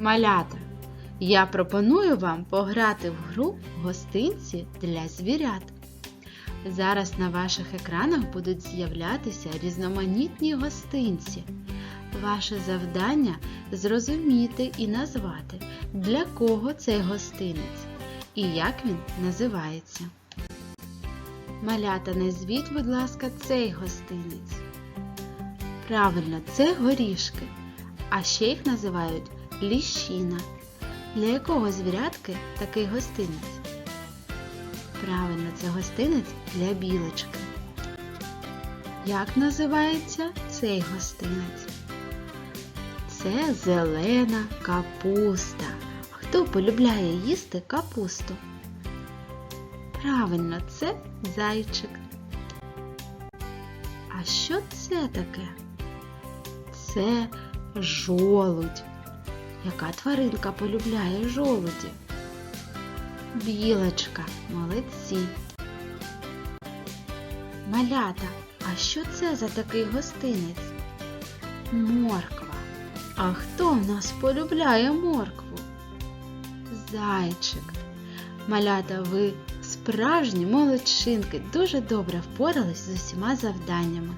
Малята, я пропоную вам пограти в гру гостинці для звірят. Зараз на ваших екранах будуть з'являтися різноманітні гостинці. Ваше завдання зрозуміти і назвати, для кого цей гостинець і як він називається. Малята, назвіть, будь ласка, цей гостинець. Правильно, це горішки, а ще їх називають ліщина. Для якого звірятки такий гостинець? Правильно, це гостинець для білочки. Як називається цей гостинець? Це зелена капуста. Хто полюбляє їсти капусту? Правильно, це зайчик. А що це таке? Це жолудь. Яка тваринка полюбляє жолуді? Білочка, молодці. Малята, а що це за такий гостинець? Морква. А хто в нас полюбляє моркву? Зайчик. Малята, ви справжні молодчинки, дуже добре впорались з усіма завданнями.